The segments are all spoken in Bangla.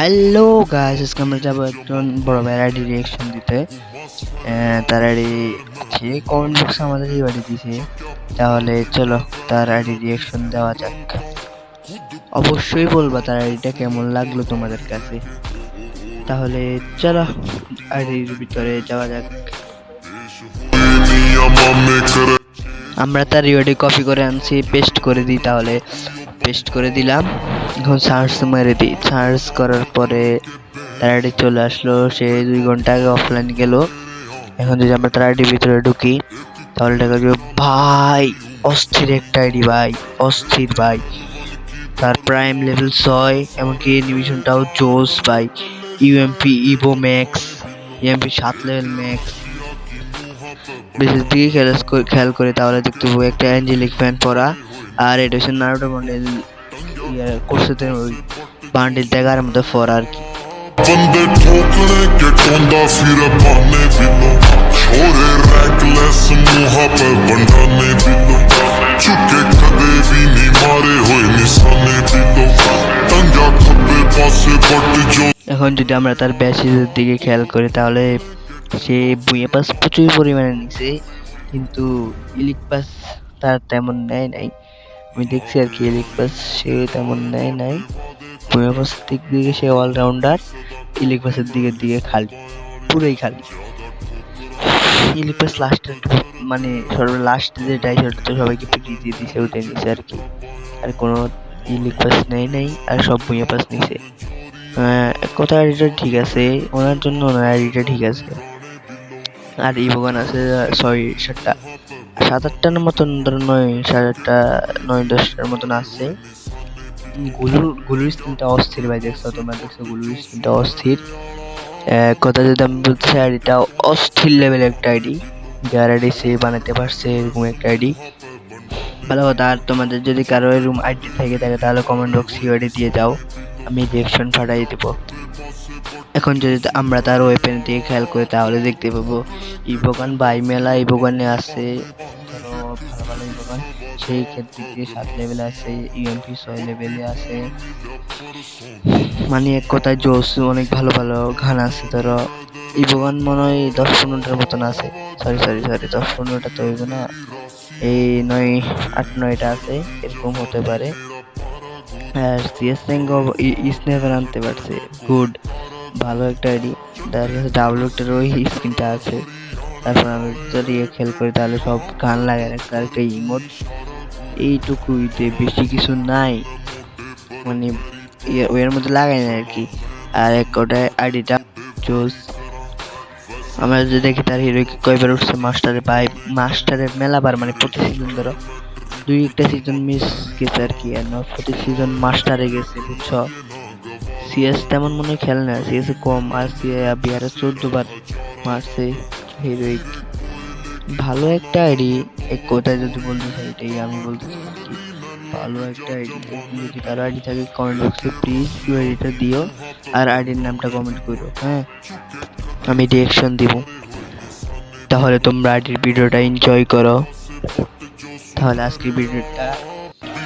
হ্যালো গাইস আজকে আমরা যাব একজন বড় ভাইয়ের আইডি রিয়াকশন দিতে। তার আইডি যে কমেন্ট বক্সে আমাদের এই বাড়ি দিছে তাহলে চলো, তার আইডি রিয়াকশন দেওয়া যাক। অবশ্যই বলবা তার আইডিটা কেমন লাগল তোমাদের কাছে। তাহলে চলো আইডির ভিতরে যাওয়া যাক। আমরা তার ইউআইডি কপি করে আনছি পেস্ট করে দিই তাহলে। পেস্ট করে দিলাম। এখন সার্চ মেরে দিই সার্চ করার পরে তার আইডি চলে আসলো। সে দুই ঘণ্টা আগে অফলাইন গেল। এখন যদি আমরা তার আইডির ভিতরে ঢুকি, তাহলে দেখা যাবে, ভাই, অস্থির একটা আইডি ভাই, অস্থির ভাই। তার প্রাইম লেভেল ছয়, এমনকি অ্যানিমেশনটাও জোস ভাই। ইউএমপি ইভো ম্যাক্স ইউএমপি সাত লেভেল ম্যাক্স বিশেষ দিকে খেয়াল করে- খেয়াল করে তাহলে দেখতে পাবো একটা অ্যাঞ্জেলিক ফ্যান পরা। আর এটা হচ্ছে নারুটো বান্ডিল কোর্সেদের ওই বান্ডিল দেখার মতো ফর আর কি। এখন যদি আমরা তার ব্যাচেজের দিকে খেয়াল করি তাহলে সে বুয়ে পাস প্রচুর পরিমাণে নিছে কিন্তু ইলিক পাস তার তেমন নেয় নাই। আমি দেখছি আর কি ইলিক পাস সে তেমন নেয় নাই। বুয়ে পাস দিক দিকে সে অলরাউন্ডার ইলিক পাসের দিকের দিকে খালি পুরোই খালি। ইলিক পাস লাস্টের মানে সর্ব লাস্টে যে ডাইশট তো সবাইকে পিটিয়ে দিয়ে দিছে ওটাই নিছে আর কি। আর কোনো ইলিক পাস নেই নাই আর সব বুয়ে পাস নিছে। আহ, কথা আইডিটা ঠিক আছে ওনার জন্য ওনার আইডিটা ঠিক আছে। আর ইভোগান আছে ছয় সাতটা সাত আটটার মতন ধরো নয়, সাড়ে আটটা, নয়, দশটার মতন আসছে। গুলুর গুলুর স্ক্রিনটা অস্থির ভাই, দেখছ তোমরা? দেখছ গুলুর স্ক্রিনটা অস্থির। কথা যদি আমি বলতে আইডিটা অস্থির লেভেল একটা আইডি। যার আইডি সে বানাতে পারছে এরকম একটা আইডি। ভালো কথা, আর তোমাদের যদি কারও এরকম আইডি থেকে থাকে, তাহলে কমেন্ট বক্সে আইডি দিয়ে যাও। আমি রিয়েকশন ফাটাই দেব। এখন যদি আমরা তার ওয়েপেন দিয়ে খেয়াল করি, তাহলে দেখতে পাবো ইভোগান বাই মেলা ইভোগানে আছে ভালো ভালো ইভোগান সেই ক্ষেত্রে দিয়ে সাত লেভেলে আছে ইউএমপি ছয় লেভেলে আছে। মানে এক কথায় জোস, অনেক ভালো ভালো গান আছে, ধরো ইভোগান মনে হয় দশ পনেরোটার মতন আছে। সরি সরি সরি দশ পনেরোটা তো হইবে না। এই নয়, আট, নয়টা আছে, এরকম হতে পারে। সিএস র্যাঙ্ক স্নেপার আনতে পারছে। গুড ভালো একটা আইডি তার কাছে ডাবলুটের ওই স্ক্রিনটা আছে। তারপর আমি যদি খেয়াল করি, তাহলে সব গান রাখছে আর একটা ইমোট এইটুকুইতে বেশি কিছু নাই। মানে ইয়ে- ওর মধ্যে লাগাই না আর কি আর এক ওটা আইডিটা জোস। আমরা যদি দেখি তার হিরো কয়বার উঠছে, মাস্টারে পাই মাস্টারে মেলাবার মানে প্রতি সিজন ধরো। দুই একটা সিজন মিস গেছে আর কি, আর সিজন মাস্টারে গেছে, বুঝছ? সিএস তেমন মনে হয় খেলে না সিএস কম, আর বিহারে চোদ্দ বার মারছে হিরোইক ভালো একটা আইডি এক কথায় যদি বলতে চাই, এটাই আমি বলতে চাই ভালো একটা আইডি যদি কারও আইডি থাকে কমেন্ট বক্সে প্লিজ ইউ আইডিটা দিও, আর আইডির নামটা কমেন্ট করো হ্যাঁ? আমি রিয়েকশন দিব। তাহলে তোমরা আইডির ভিডিওটা এনজয় করো। তাহলে আজকের ভিডিওটা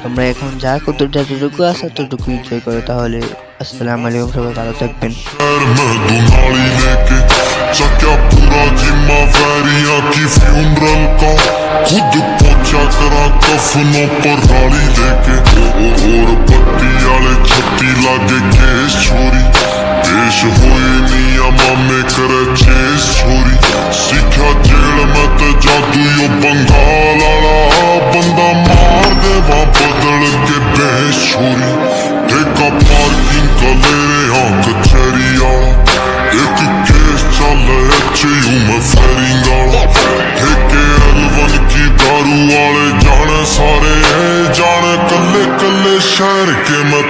তোমরা এখন যা কত যতটুকু আছে ততটুকু এনজয় করো তাহলে আসসালামু আলাইকুম সবাই ভালো থাকবেন ਮੈਂ ਦੁਨਾਲੀ ਲੈ ਕੇ ਚੱਕਿਆ ਪੂਰਾ ਜਿੰਮਾ ਵੈਰੀਆਂ ਕੀ ਫਿਊਨਰਲ ਕਾ ਖੁਦ ਪਹੁੰਚਾ ਕਰਾਂ ਕਫਨੋਂ ਪਰ ਰਾਲੀ ਲੈ ਕੇ ਹੋਰ ਪੱਟੀ ਵਾਲੇ ਛੱਤੀ ਲਾਗੇ ਕੇਸ ਛੋਰੀ ਪੇਸ਼ ਹੋਏ ਨੀਆਂ ਮਾਮੇ ਕਰੇ ਚੇਸ ਛੋਰੀ ਮਤ ਜਾਦੂ ਓ ਬੰਗਾਲ ਵਾਲਾ ਬੰਦਾ ਮਾਰ ਦੇਵਾ ਬਦਲ ਕੇ ਬੇਸ਼ੂਰੀ ਠੇਕਾ ਪਾਰਕਿੰਗ ਕਲੇਰੇ ਆਂ ਕਚਰੀਆ ਇੱਕ ਕੇਸ ਚੱਲ ਐਚ ਯੂ ਮੈਂ ਫੈਰਿੰਗ ਵਾਲਾ ਠੇਕੇ ਅਲਵਨ ਕੀ ਦਾਰੂ ਵਾਲੇ ਜਾਣੇ ਸਾਰੇ ਜਾਣੇ ਕੱਲੇ ਕੱਲੇ ਸ਼ਹਿਰ ਕੇ ਮੈਂ